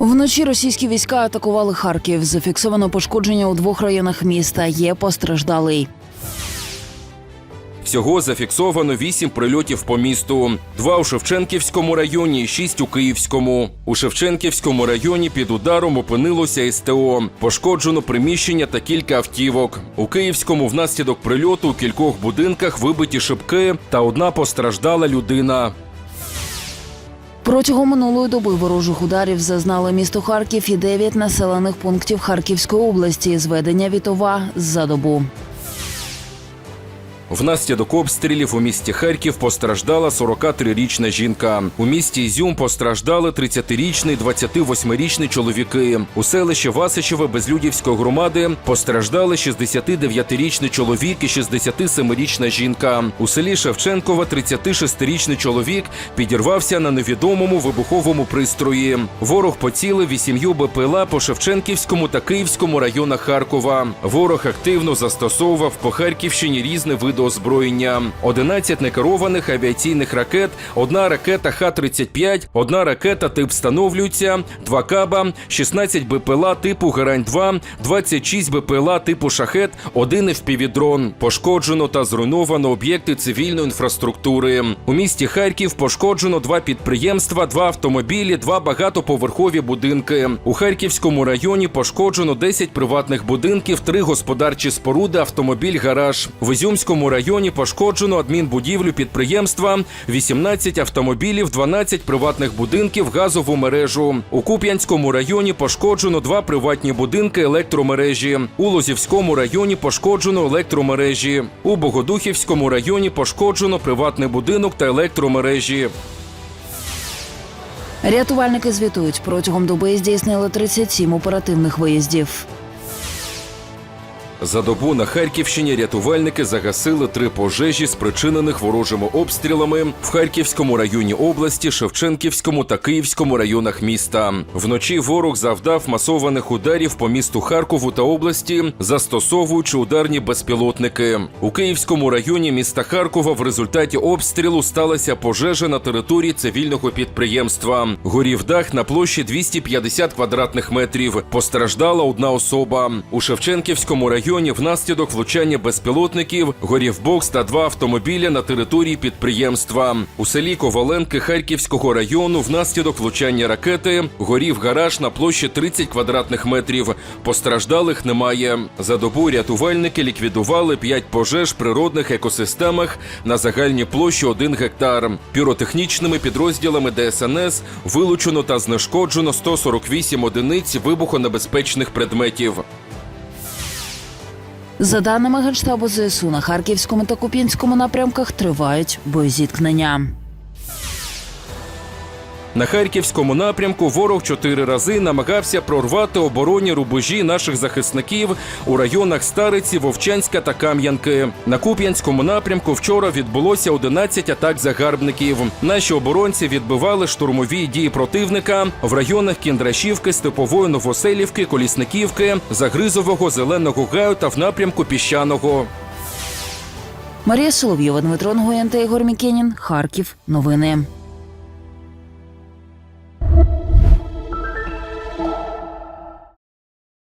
Вночі російські війська атакували Харків. Зафіксовано пошкодження у двох районах міста. Є постраждалий. Всього зафіксовано вісім прильотів по місту: два у Шевченківському районі, шість у Київському. У Шевченківському районі під ударом опинилося СТО. Пошкоджено приміщення та кілька автівок. У Київському внаслідок прильоту у кількох будинках вибиті шибки та одна постраждала людина. Протягом минулої доби ворожих ударів зазнали місто Харків і дев'ять населених пунктів Харківської області. Зведення Вітова за добу. Внаслідок обстрілів у місті Харків постраждала 43-річна жінка. У місті Ізюм постраждали 30-річний, 28-річний чоловіки. У селищі Васичеве Безлюдівської громади постраждали 69-річний чоловік і 67-річна жінка. У селі Шевченкова 36-річний чоловік підірвався на невідомому вибуховому пристрої. Ворог поцілив вісім'ю БПЛА по Шевченківському та Київському районах Харкова. Ворог активно застосовував по Харківщині різне види озброєння: 11 некерованих авіаційних ракет, одна ракета Х-35, одна ракета тип встановлюється, два каба, 16 БПЛА типу Герань-2, 26 БПЛА типу Шахет, один FPV-дрон. Пошкоджено та зруйновано об'єкти цивільної інфраструктури. У місті Харків пошкоджено два підприємства, два автомобілі, два багатоповерхові будинки. У Харківському районі пошкоджено 10 приватних будинків, три господарчі споруди, автомобіль, гараж. В Ізюмському районі пошкоджено адмінбудівлю підприємства, 18 автомобілів, 12 приватних будинків, газову мережу. У Куп'янському районі пошкоджено два приватні будинки електромережі. У Лозівському районі пошкоджено електромережі. У Богодухівському районі пошкоджено приватний будинок та електромережі. Рятувальники звітують, протягом доби здійснили 37 оперативних виїздів. За добу на Харківщині рятувальники загасили три пожежі, спричинених ворожими обстрілами в Харківському районі області, Шевченківському та Київському районах міста. Вночі ворог завдав масованих ударів по місту Харкову та області, застосовуючи ударні безпілотники. У Київському районі міста Харкова в результаті обстрілу сталася пожежа на території цивільного підприємства. Горів дах на площі 250 квадратних метрів. Постраждала одна особа. У Шевченківському районі внаслідок влучання безпілотників горів бокс та два автомобіля на території підприємства. У селі Коваленки Харківського району внаслідок влучання ракети горів гараж на площі 30 квадратних метрів. Постраждалих немає. За добу рятувальники ліквідували 5 пожеж природних екосистемах на загальній площі 1 гектар. Піротехнічними підрозділами ДСНС вилучено та знешкоджено 148 одиниць вибухонебезпечних предметів. За даними Генштабу ЗСУ, на Харківському та Куп'янському напрямках тривають боєзіткнення. На харківському напрямку ворог чотири рази намагався прорвати оборонні рубежі наших захисників у районах Стариці, Вовчанська та Кам'янки. На Куп'янському напрямку вчора відбулося 11 атак загарбників. Наші оборонці відбивали штурмові дії противника в районах Кіндрашівки, Степової Новоселівки, Колісниківки, Загризового, Зеленого Гаю та в напрямку Піщаного. Марія Соловйова, Дмитро Нгоєн та Ігор Мікенін. Харків. Новини.